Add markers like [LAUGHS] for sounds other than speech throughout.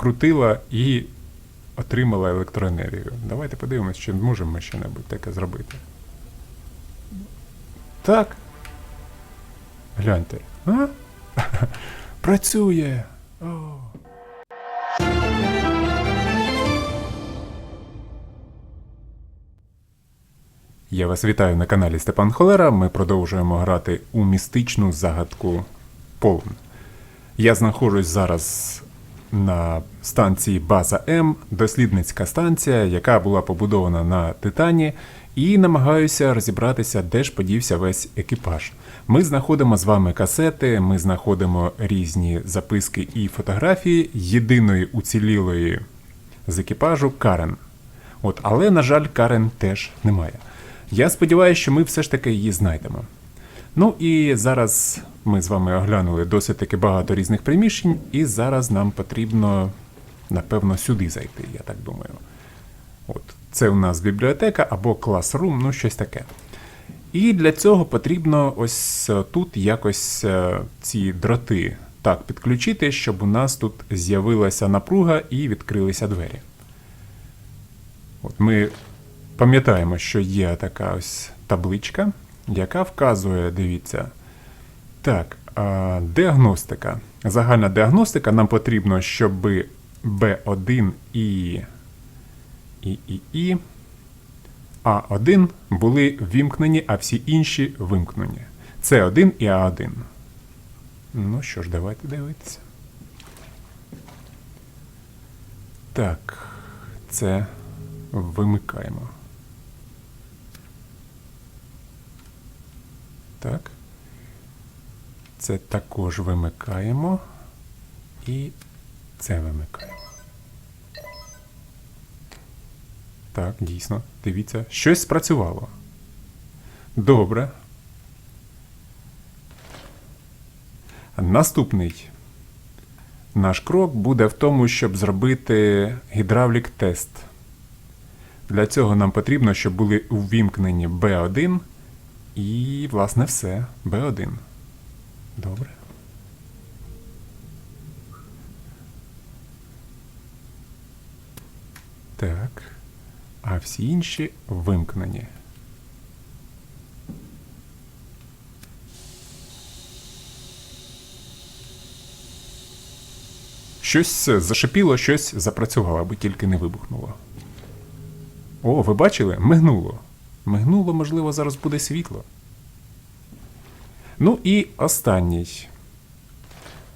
відкрутила і отримала електроенергію. Давайте подивимось, чи можемо ми щось таке зробити. Так. Гляньте. А? [LAUGHS] Працює. О. Я вас вітаю на каналі Степан Холера. Ми продовжуємо грати у містичну загадку Полон. Я знаходжусь зараз на станції База М, дослідницька станція, яка була побудована на Титані, і намагаюся розібратися, де ж подівся весь екіпаж. Ми знаходимо з вами касети, ми знаходимо різні записки і фотографії єдиної уцілілої з екіпажу Карен. От, але, на жаль, Карен теж немає. Я сподіваюся, що ми все ж таки її знайдемо. Ну і зараз ми з вами оглянули досить таки багато різних приміщень, і зараз нам потрібно, напевно, сюди зайти, я так думаю. От, це у нас бібліотека або класрум, ну щось таке. І для цього потрібно ось тут якось е, ці дроти так підключити, щоб у нас тут з'явилася напруга і відкрилися двері. От ми пам'ятаємо, що є така ось табличка, яка вказує, дивіться. Так, діагностика. Загальна діагностика нам потрібно, щоб B1 і, і, і, і А1 були вімкнені, а всі інші вимкнені. С1 і А1. Ну що ж, давайте дивитися. Так, це вимикаємо. Так. Це також вимикаємо. І це вимикаємо. Так, дійсно. Дивіться, щось спрацювало. Добре. Наступний наш крок буде в тому, щоб зробити гідравлік тест. Для цього нам потрібно, щоб були увімкнені B1 і, власне, все. B1. Добре. Так. А всі інші вимкнені. Щось зашипіло, щось запрацювало, аби тільки не вибухнуло. О, ви бачили? Мигнуло. Мигнуло, можливо, зараз буде світло. Ну і останній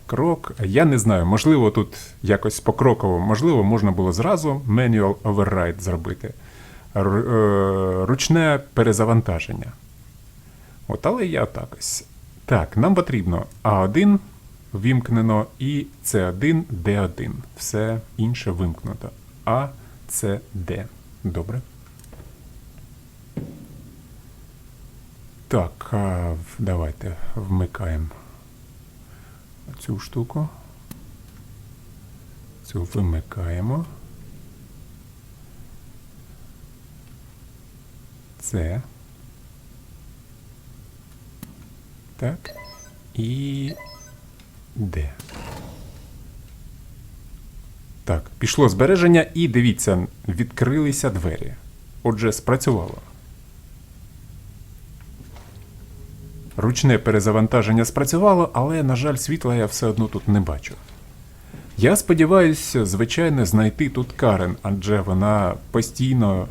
крок. Я не знаю, можливо, тут якось покроково, можливо, можна було зразу manual override зробити. Е, Ручне перезавантаження. От, але я так ось. Так, нам потрібно А1 вімкнено і С1, Д1. Все інше вимкнуто. А, С, Д. Добре. Так, давайте вмикаємо цю штуку. Цю вимикаємо. Це. Так. І де? Так, пішло збереження, і дивіться, відкрилися двері. Отже, спрацювало. Ручне перезавантаження спрацювало, але, на жаль, світла я все одно тут не бачу. Я сподіваюся, звичайно, знайти тут Карен, адже вона постійно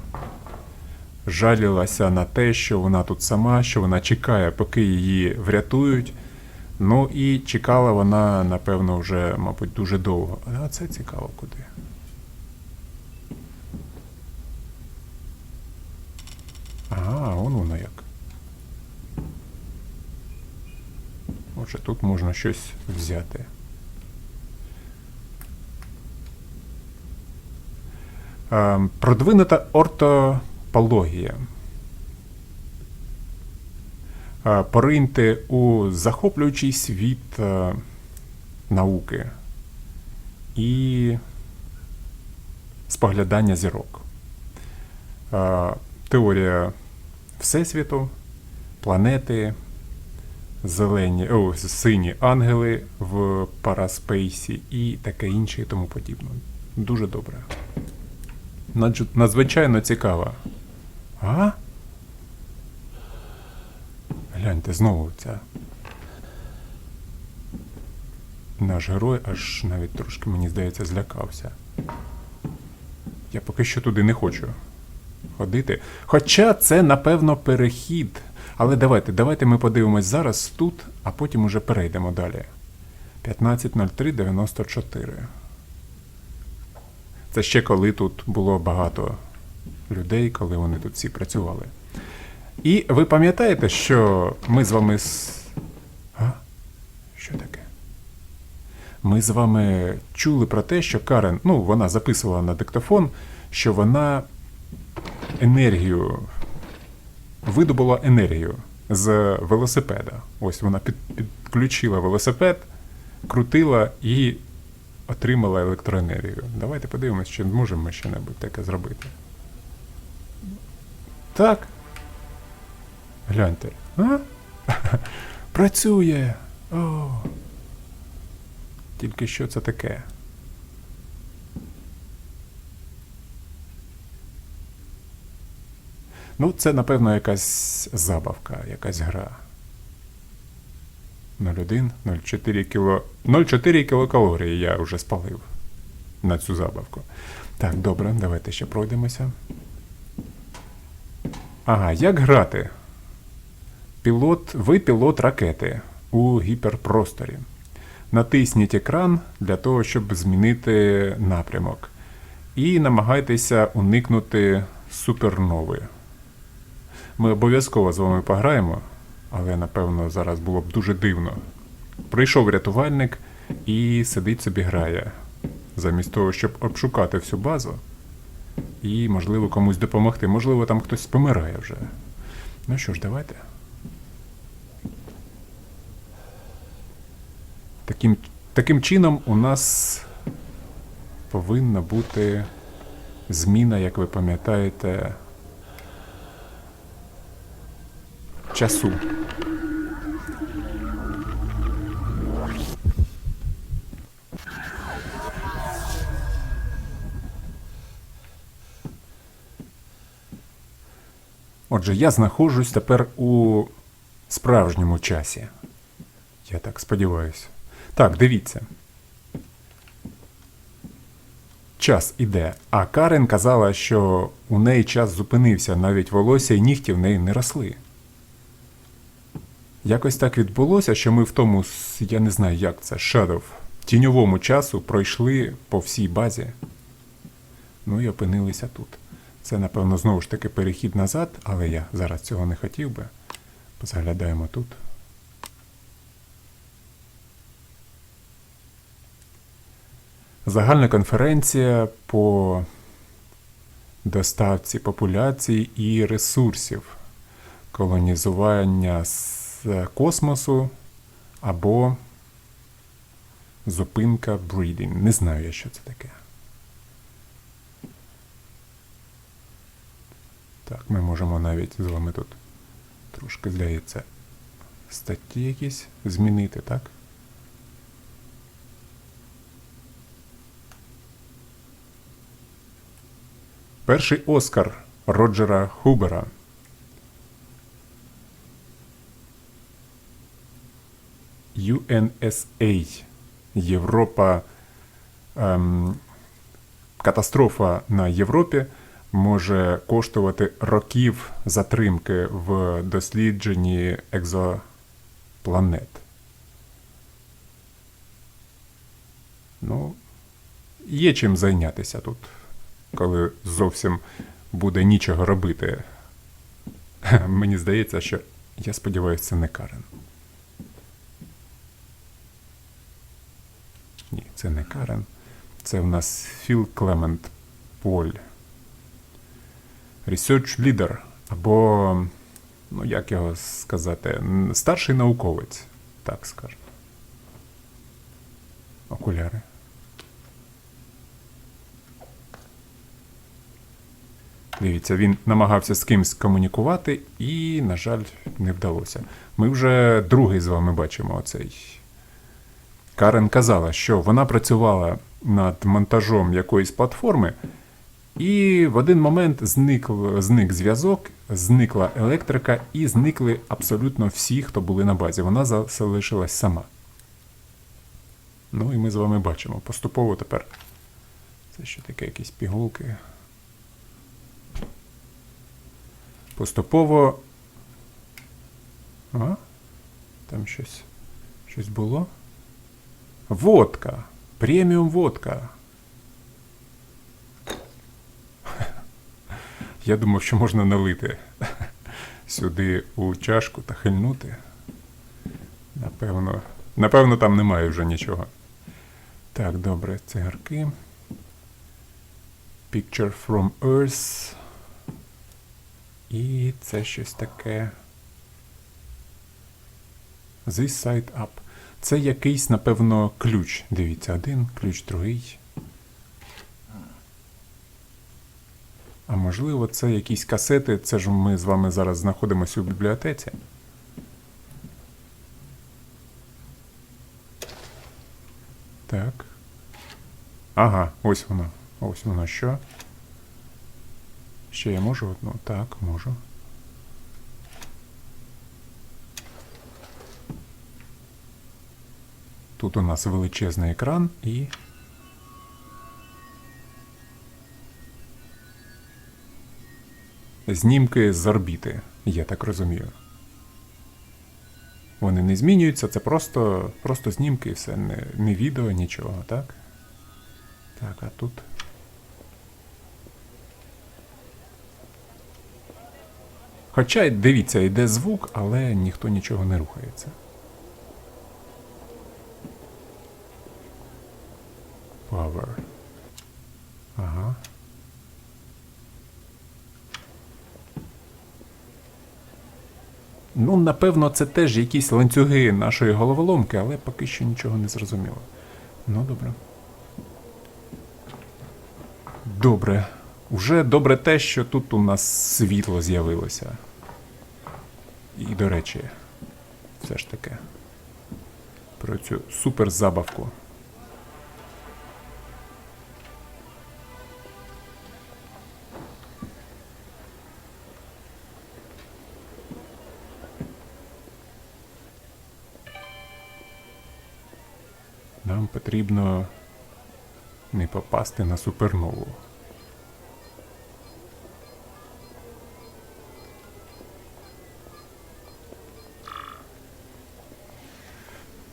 жалілася на те, що вона тут сама, що вона чекає, поки її врятують. Ну і чекала вона, напевно, вже, мабуть, дуже довго. А це цікаво куди. Ага, он воно як. Отже, тут можна щось взяти. Ем, Продвинута ортопологія. Е, Пориньте у захоплюючий світ е, науки і споглядання зірок. Е, Теорія Всесвіту, планети, зелені, о, сині ангели в Параспейсі і таке інше і тому подібне. Дуже добре. Надзвичайно цікаво. А? Гляньте, знову ця. Наш герой аж навіть трошки, мені здається, злякався. Я поки що туди не хочу ходити. Хоча це, напевно, перехід. Але давайте, давайте ми подивимось зараз тут, а потім уже перейдемо далі. 15.03.94. Це ще коли тут було багато людей, коли вони тут всі працювали. І ви пам'ятаєте, що ми з вами. А? Що таке? Ми з вами чули про те, що Карен, ну, вона записувала на диктофон, що вона енергію, видобула енергію з велосипеда. Ось вона підключила велосипед, крутила і отримала електроенергію. Давайте подивимось, чи можемо ми що-небудь таке зробити. Так. Гляньте. А? [LAUGHS] Працює. О. Тільки що це таке? Ну, це, напевно, якась забавка, якась гра. 0,1, 0,4 кіло... 0,4 кілокалорії я вже спалив на цю забавку. Так, добре, давайте ще пройдемося. Ага, як грати? Пілот, ви пілот ракети у гіперпросторі. Натисніть екран для того, щоб змінити напрямок. І намагайтеся уникнути супернови. Ми обов'язково з вами пограємо, але напевно зараз було б дуже дивно. Прийшов рятувальник і сидить собі грає, замість того, щоб обшукати всю базу і, можливо, комусь допомогти. Можливо, там хтось помирає вже. Ну що ж, давайте. Таким, таким чином у нас повинна бути зміна, як ви пам'ятаєте, часу. Отже, я знаходжусь тепер у справжньому часі. Я так сподіваюся. Так, дивіться. Час іде. А Карен казала, що у неї час зупинився, навіть волосся і нігті в неї не росли. Якось так відбулося, що ми в тому, я не знаю, як це, Shadow, тіньовому часу пройшли по всій базі. Ну і опинилися тут. Це, напевно, знову ж таки перехід назад, але я зараз цього не хотів би. Позаглядаємо тут. Загальна конференція по доставці популяцій і ресурсів, колонізування з космосу або зупинка breeding. Не знаю я, що це таке. Так, ми можемо навіть з вами тут трошки, здається, статті якісь змінити, так? Перший Оскар Роджера Хубера. UNSA. Європа. Ем, катастрофа на Європі може коштувати років затримки в дослідженні екзопланет. Ну, є чим зайнятися тут, коли зовсім буде нічого робити. [LAUGHS] Мені здається, що я сподіваюся, це не Карен. Ні, це не Карен. Це в нас Філ Клемент Поль. Research Leader, або, ну як його сказати, старший науковець, так скажемо. Окуляри. Дивіться, він намагався з кимсь комунікувати і, на жаль, не вдалося. Ми вже другий з вами бачимо оцей. Карен казала, що вона працювала над монтажом якоїсь платформи, і в один момент зник, зник зв'язок, зникла електрика, і зникли абсолютно всі, хто були на базі. Вона залишилась сама. Ну і ми з вами бачимо. Поступово тепер. Це що таке якісь пігулки. Поступово. А? Там щось. Щось було? Водка. Преміум водка. Я думав, що можна налити сюди у чашку та хильнути. Напевно, напевно, там немає вже нічого. Так, добре, цигарки. Picture from Earth. І це щось таке. This side up. Це якийсь, напевно, ключ. Дивіться, один, ключ другий. А можливо, це якісь касети. Це ж ми з вами зараз знаходимося у бібліотеці. Так. Ага, ось воно. Ось воно що. Ще я можу одну? Так, можу. Тут у нас величезний екран і. Знімки з орбіти, я так розумію. Вони не змінюються, це просто, просто знімки і все, не, не відео, нічого, так? Так, а тут. Хоча, дивіться, йде звук, але ніхто нічого не рухається. Power. Ага. Ну, напевно, це теж якісь ланцюги нашої головоломки, але поки що нічого не зрозуміло. Ну, добре. Добре. Уже добре те, що тут у нас світло з'явилося. І, до речі, все ж таки. Про цю супер потрібно не попасти на супернову.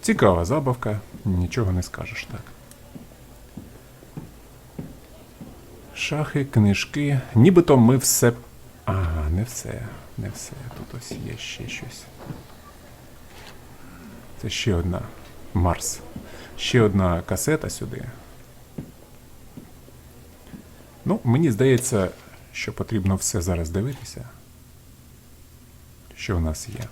Цікава забавка, нічого не скажеш так. Шахи, книжки. Нібито ми все. Ага, не все. Не все. Тут ось є ще щось. Це ще одна. Марс. Ще одна касета сюди. Ну, мені здається, що потрібно все зараз дивитися. Що в нас є.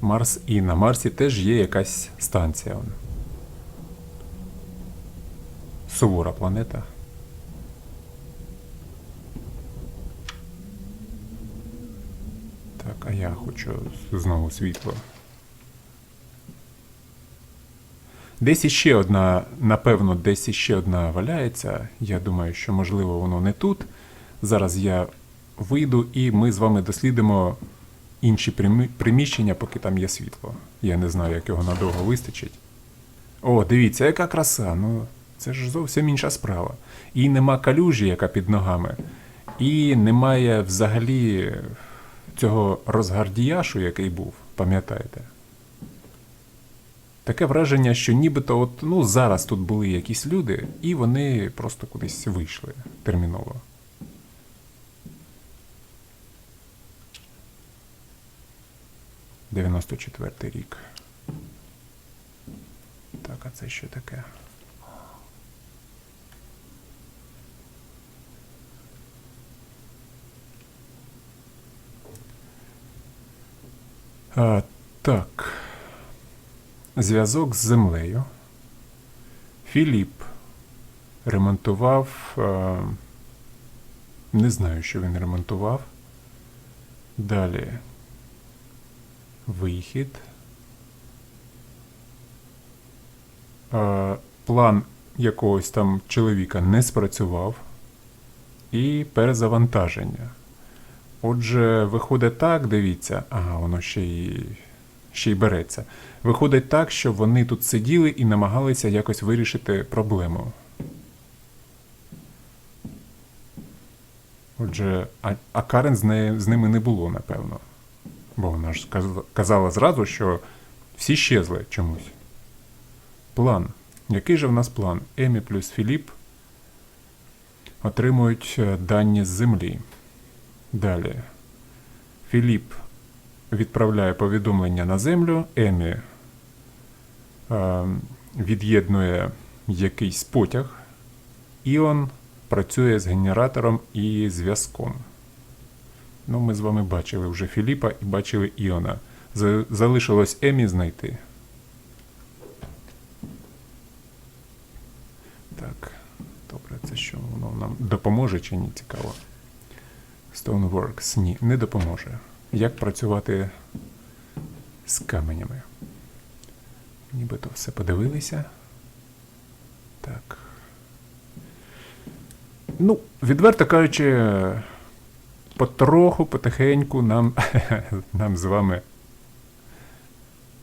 Марс і на Марсі теж є якась станція. Сувора планета. Так, хочу знову світло. Десь іще одна, напевно, десь іще одна валяється. Я думаю, що можливо воно не тут. Зараз я вийду і ми з вами дослідимо інші приміщення, поки там є світло. Я не знаю, як його надовго вистачить. О, дивіться, яка краса. Ну, це ж зовсім інша справа. І нема калюжі, яка під ногами, і немає взагалі цього розгардіяшу, який був, пам'ятаєте? Таке враження, що нібито от, ну, зараз тут були якісь люди, і вони просто кудись вийшли терміново. Дев'яносто четвертий рік. Так, а це що таке? А, так. зв'язок з землею. Філіп ремонтував. Е, не знаю, що він ремонтував. Далі. Вихід. Е, план якогось там чоловіка не спрацював. І перезавантаження. Отже, виходить так, дивіться, ага, воно ще й, ще й береться. Виходить так, що вони тут сиділи і намагалися якось вирішити проблему. Отже, а, а Карен з, нею, з ними не було, напевно. Бо вона ж казала зразу, що всі щезли чомусь. План. Який же в нас план? Емі плюс Філіп отримують е, дані з землі. Далі. Філіп відправляє повідомлення на землю. Емі е, від'єднує якийсь потяг. Іон працює з генератором і зв'язком. Ну, ми з вами бачили вже Філіпа і бачили Іона. Залишилось Емі знайти. Так, добре, це що воно нам допоможе чи ні? Цікаво. Stoneworks. Ні, не допоможе. Як працювати з каменями? Нібито все подивилися. Так. Ну, відверто кажучи, потроху, потихеньку нам, [LAUGHS] нам з вами.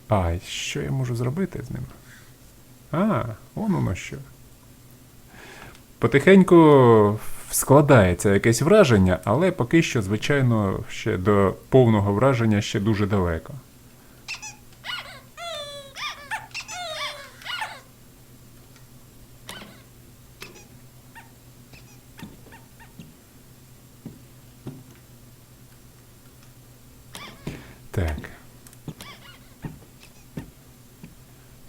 А, що я можу зробити з ним? А, воно що. Потихеньку складається якесь враження, але поки що, звичайно, ще до повного враження ще дуже далеко. Так.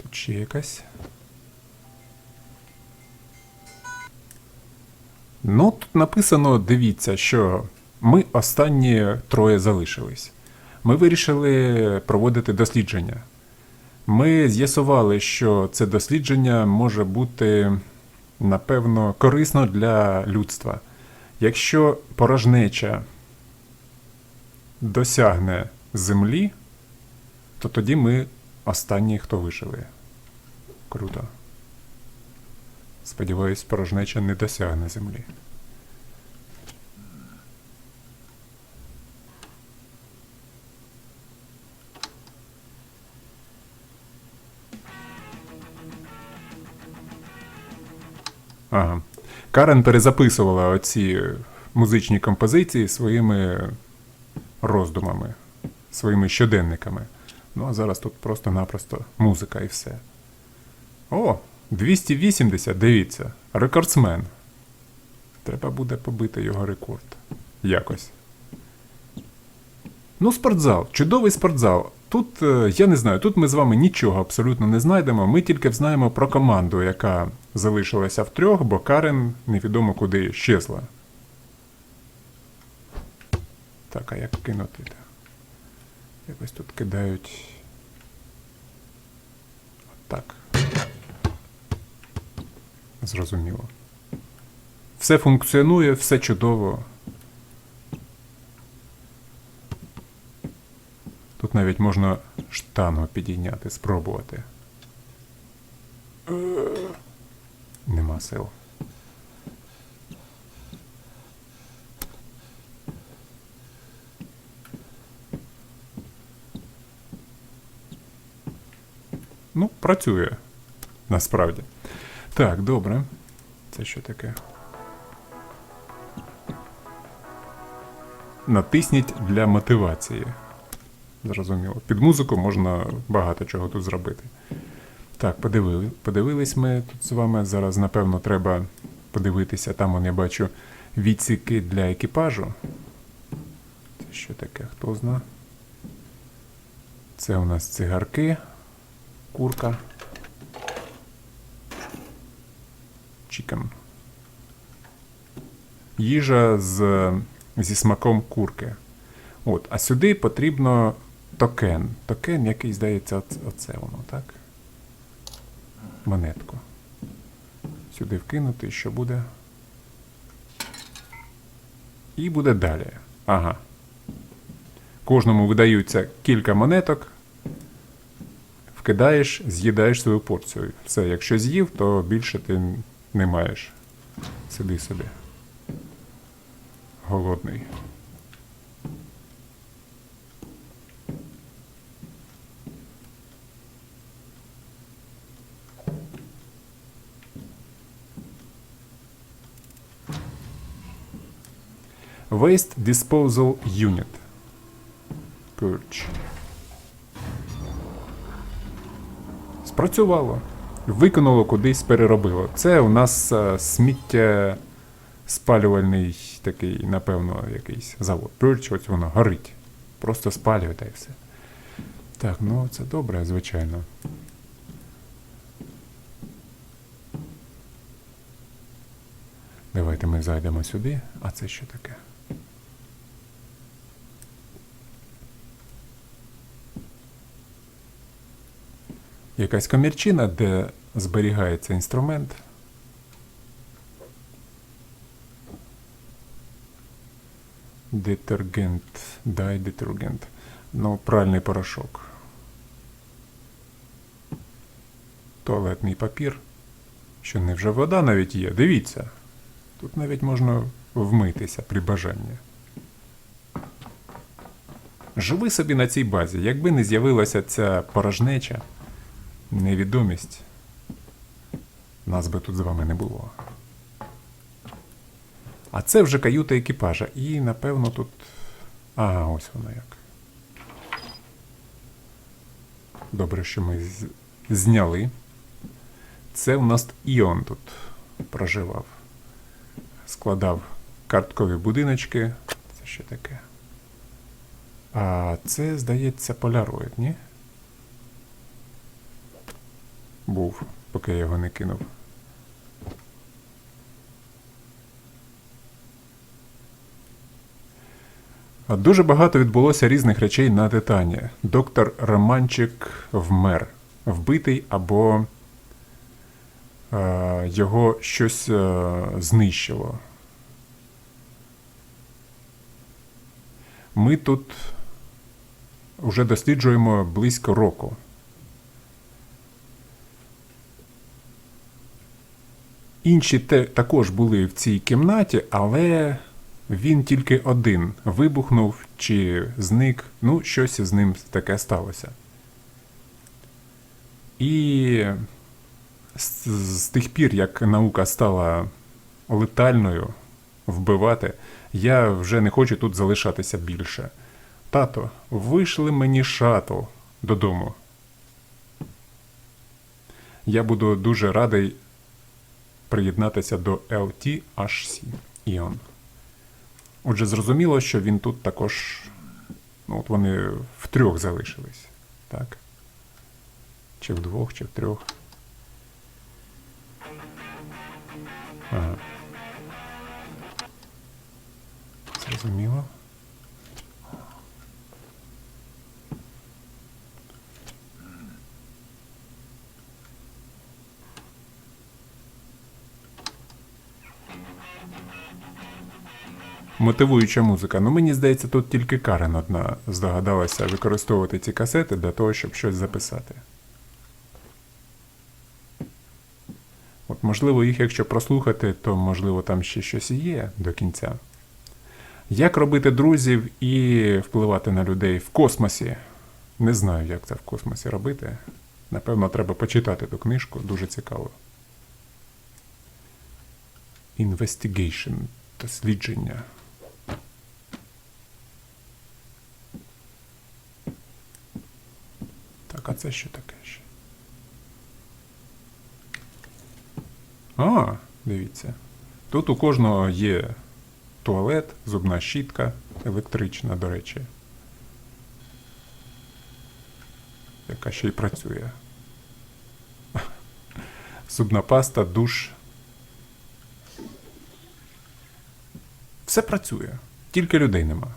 Тут ще якась. Ну, тут написано, дивіться, що ми останні троє залишились. Ми вирішили проводити дослідження. Ми з'ясували, що це дослідження може бути, напевно, корисно для людства. Якщо порожнеча досягне землі, то тоді ми останні, хто вижили. Круто. Сподіваюсь, порожнеча не досягне землі. Ага. Карен перезаписувала оці музичні композиції своїми роздумами, своїми щоденниками. Ну а зараз тут просто-напросто музика і все. О, 280, дивіться, рекордсмен. Треба буде побити його рекорд. Якось. Ну, спортзал, чудовий спортзал. Тут, е, я не знаю, тут ми з вами нічого абсолютно не знайдемо. Ми тільки знаємо про команду, яка залишилася в трьох, бо Карен невідомо куди щезла. Так, а як кинути? Якось тут кидають. Так. Зрозуміло. Все функціонує, все чудово. Тут навіть можна штангу підійняти, спробувати. Нема сил. Ну, працює. Насправді. Так, добре. Це що таке? Натисніть для мотивації. Зрозуміло. Під музику можна багато чого тут зробити. Так, подивили, подивились ми тут з вами. Зараз, напевно, треба подивитися. Там он, я бачу відсіки для екіпажу. Це що таке? Хто зна? Це у нас цигарки, курка. Чікен. Їжа з, зі смаком курки. От, а сюди потрібно токен. Токен, який, здається, оце воно, так? монетку. Сюди вкинути, що буде. І буде далі. Ага. Кожному видаються кілька монеток. Вкидаєш, з'їдаєш свою порцію. Все, якщо з'їв, то більше ти не маєш. Сиди собі. Голодний. Waste Disposal Unit. Purge. Спрацювало. Викинуло кудись, переробило. Це у нас е, сміття спалювальний такий, напевно, якийсь завод. Ось воно горить. Просто спалює та й все. Так, ну це добре, звичайно. Давайте ми зайдемо сюди. А це що таке? Якась комірчина, де зберігається інструмент. Детергент. Дай детергент. Ну, пральний порошок. Туалетний папір. Що не вже вода навіть є. Дивіться. Тут навіть можна вмитися при бажанні. Живи собі на цій базі. Якби не з'явилася ця порожнеча, невідомість, нас би тут з вами не було. А це вже каюта екіпажа. І, напевно, тут. Ага, ось воно як. Добре, що ми зняли. Це у нас Іон тут проживав. Складав карткові будиночки. Це що таке? А це, здається, поляроїд, ні? Був, поки я його не кинув. Дуже багато відбулося різних речей на Титані. Доктор Романчик вмер, вбитий або е, його щось е, знищило. Ми тут вже досліджуємо близько року. Інші те, також були в цій кімнаті, але він тільки один вибухнув чи зник, ну, щось з ним таке сталося. І з, з тих пір, як наука стала летальною вбивати, я вже не хочу тут залишатися більше. Тато, вийшли мені шатл додому. Я буду дуже радий приєднатися до LTHC Ion. Отже, зрозуміло, що він тут також. Ну, от вони втрьох залишились. Так? Чи вдвох, чи втрьох. Ага. Зрозуміло. Мотивуюча музика. Ну, мені здається, тут тільки Карен одна здогадалася використовувати ці касети для того, щоб щось записати. От, можливо, їх, якщо прослухати, то можливо там ще щось є до кінця. Як робити друзів і впливати на людей в космосі? Не знаю, як це в космосі робити. Напевно, треба почитати ту книжку, дуже цікаво. Investigation. Дослідження. Так, а це що таке ще? А, дивіться. Тут у кожного є туалет, зубна щітка, електрична, до речі. Яка ще й працює. [LAUGHS] Зубна паста, душ. Все працює. Тільки людей нема.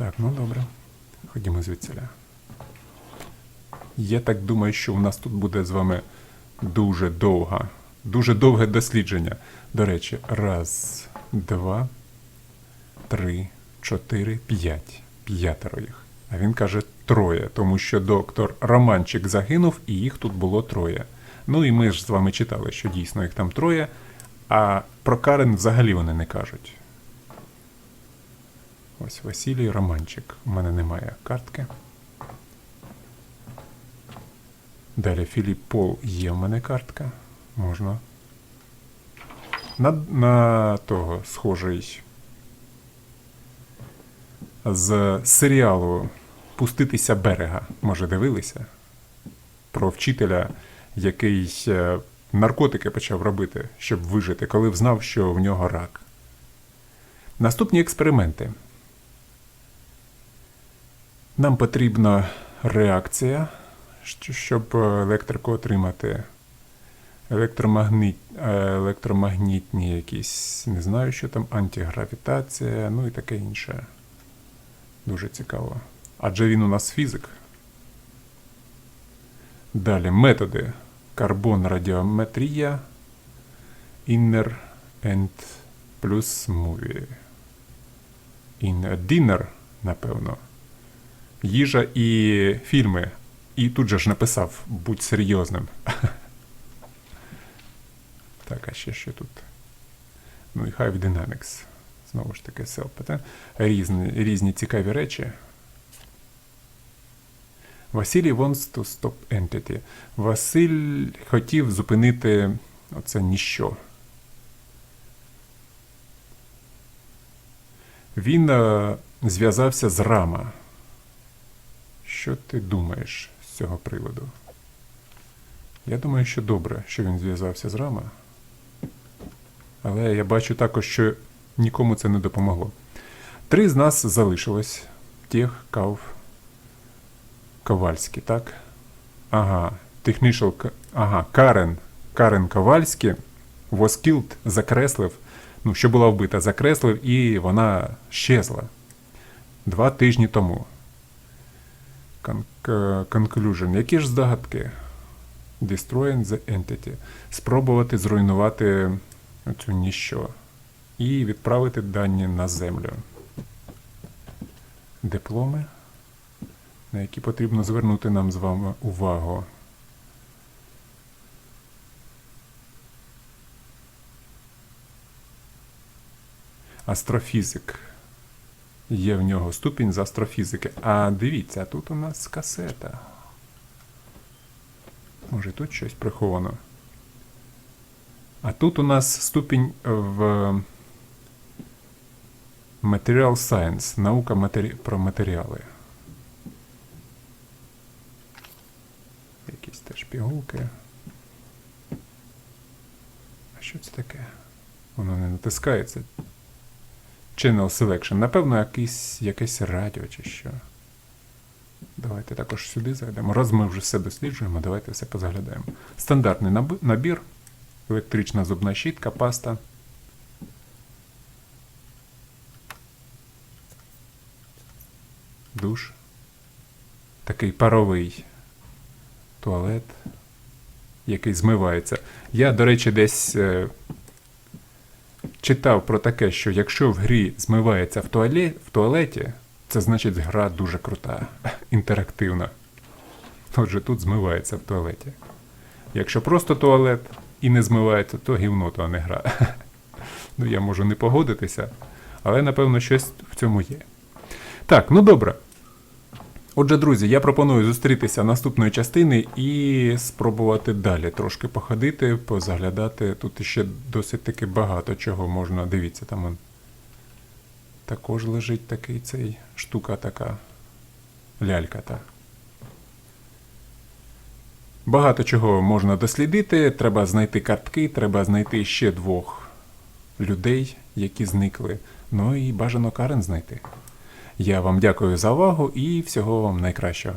Так, ну добре. Ходімо звідсіля. Я так думаю, що у нас тут буде з вами дуже довга, дуже довге дослідження. До речі, раз, два, три, чотири, п'ять. П'ятеро їх. А він каже троє, тому що доктор Романчик загинув, і їх тут було троє. Ну і ми ж з вами читали, що дійсно їх там троє, а про Карен взагалі вони не кажуть. Ось Василій Романчик. У мене немає картки. Далі Філіп Пол є в мене картка. Можна. На, на того схожий з серіалу Пуститися берега. Може, дивилися? Про вчителя, який е, наркотики почав робити, щоб вижити, коли взнав, що в нього рак. Наступні експерименти. Нам потрібна реакція, щоб е, електрику отримати. Електромагнит, е, електромагнітні якісь, не знаю, що там, антигравітація, ну і таке інше. Дуже цікаво. Адже він у нас фізик. Далі методи. Карбон радіометрія, Inner and плюс movie. Inner Dinner, напевно. Їжа і фільми. І тут же ж написав будь серйозним. [LAUGHS] Так, а ще що тут? Ну і Hive Dynamics. Знову ж таки, селпете. Різні, різні цікаві речі. Василій wants to stop entity. Василь хотів зупинити оце ніщо. Він е, зв'язався з Рама. Що ти думаєш з цього приводу? Я думаю, що добре, що він зв'язався з Рама. Але я бачу також, що нікому це не допомогло. Три з нас залишилось. Тех, Кав, Ковальський, так? Ага, Technical, ага, Карен, Карен Ковальський killed, закреслив, ну, що була вбита, закреслив, і вона щезла два тижні тому. Conclusion. Які ж здогадки? Destroying the entity. Спробувати зруйнувати цю ніщо. І відправити дані на землю. Дипломи, на які потрібно звернути нам з вами увагу. Астрофізик. Є в нього ступінь з астрофізики. А дивіться, тут у нас касета. Може тут щось приховано. А тут у нас ступінь в Material Science, наука матері... про матеріали. Якісь теж пігулки. А що це таке? Воно не натискається. Channel Selection. Напевно, якийсь, якесь радіо чи що. Давайте також сюди зайдемо. Раз ми вже все досліджуємо, давайте все позаглядаємо. Стандартний набір. Електрична зубна щітка, паста. Душ. Такий паровий туалет, який змивається. Я, до речі, десь е, читав про таке, що якщо в грі змивається в, туале, в туалеті, це значить гра дуже крута, [LAUGHS] інтерактивна. Отже, тут змивається в туалеті. Якщо просто туалет і не змивається, то гівно, то не гра. [LAUGHS] Ну, я можу не погодитися, але напевно щось в цьому є. Так, ну добре. Отже, друзі, я пропоную зустрітися наступної частини і спробувати далі трошки походити, позаглядати. Тут ще досить таки багато чого можна. Дивіться, там он також лежить такий цей штука така. Лялька та. Багато чого можна дослідити. Треба знайти картки, треба знайти ще двох людей, які зникли. Ну і бажано Карен знайти. Я вам дякую за увагу і всього вам найкращого.